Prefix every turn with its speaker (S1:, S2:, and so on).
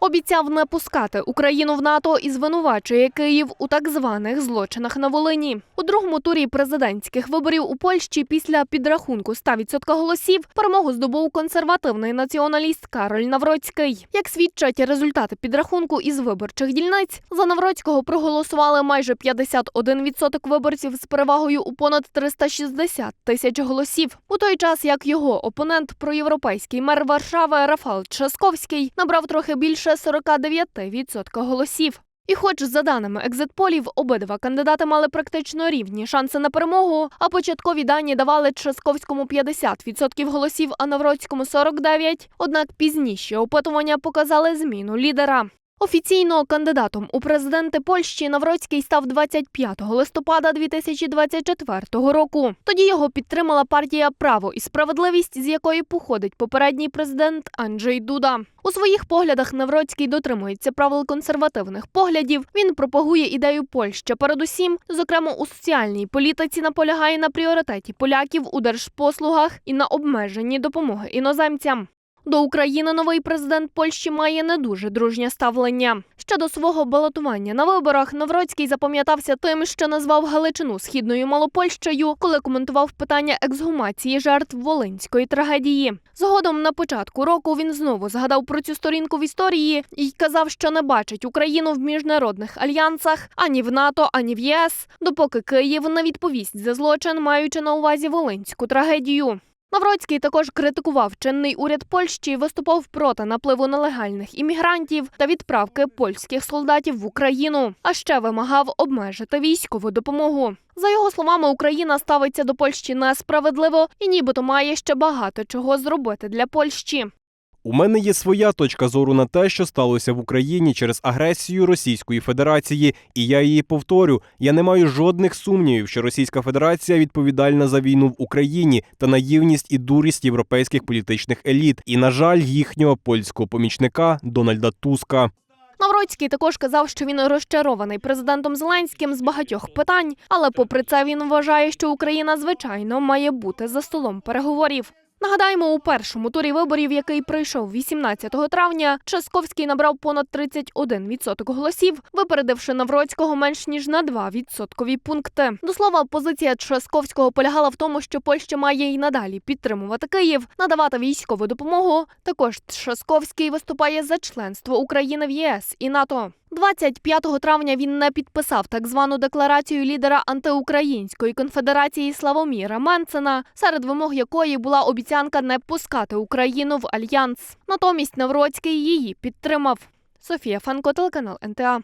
S1: Обіцяв не пускати Україну в НАТО і звинувачує Київ у так званих злочинах на Волині. У другому турі президентських виборів у Польщі після підрахунку 100% голосів перемогу здобув консервативний націоналіст Кароль Навроцький. Як свідчать результати підрахунку із виборчих дільниць, за Навроцького проголосували майже 51% виборців з перевагою у понад 360 тисяч голосів. У той час як його опонент, проєвропейський мер Варшави Рафал Часковський, набрав трохи більше 49% голосів. І хоч за даними екзитполів, обидва кандидати мали практично рівні шанси на перемогу, а початкові дані давали Часковському 50% голосів, а Навроцькому 49%, однак пізніші опитування показали зміну лідера. Офіційно кандидатом у президенти Польщі Навроцький став 25 листопада 2024 року. Тоді його підтримала партія Право і справедливість, з якої походить попередній президент Анджей Дуда. У своїх поглядах Навроцький дотримується правил консервативних поглядів. Він пропагує ідею Польща. Передусім, зокрема у соціальній політиці, наполягає на пріоритеті поляків у держпослугах і на обмеженні допомоги іноземцям. До України новий президент Польщі має не дуже дружнє ставлення. Ще до свого балотування на виборах Навроцький запам'ятався тим, що назвав Галичину східною Малопольщею, коли коментував питання ексгумації жертв волинської трагедії. Згодом на початку року він знову згадав про цю сторінку в історії і казав, що не бачить Україну в міжнародних альянсах ані в НАТО, ані в ЄС, допоки Київ не відповість за злочин, маючи на увазі волинську трагедію. Навроцький також критикував чинний уряд Польщі, виступав проти напливу нелегальних іммігрантів та відправки польських солдатів в Україну, а ще вимагав обмежити військову допомогу. За його словами, Україна ставиться до Польщі несправедливо і нібито має ще багато чого зробити для Польщі.
S2: У мене є своя точка зору на те, що сталося в Україні через агресію Російської Федерації, і я її повторю. Я не маю жодних сумнівів, що Російська Федерація відповідальна за війну в Україні та наївність і дурість європейських політичних еліт, і, на жаль, їхнього польського помічника Дональда Туска.
S1: Навроцький також казав, що він розчарований президентом Зеленським з багатьох питань, але попри це він вважає, що Україна звичайно має бути за столом переговорів. Нагадаємо, у першому турі виборів, який пройшов 18 травня, Часковський набрав понад 31% голосів, випередивши Навроцького менш ніж на 2 відсоткові пункти. До слова, позиція Часковського полягала в тому, що Польща має й надалі підтримувати Київ, надавати військову допомогу. Також Часковський виступає за членство України в ЄС і НАТО. 25 травня він не підписав так звану декларацію лідера антиукраїнської конфедерації Славоміра Менцена, серед вимог якої була обіцянка не пускати Україну в альянс. Натомість Навроцький її підтримав. Софія Фанко, телеканал НТА.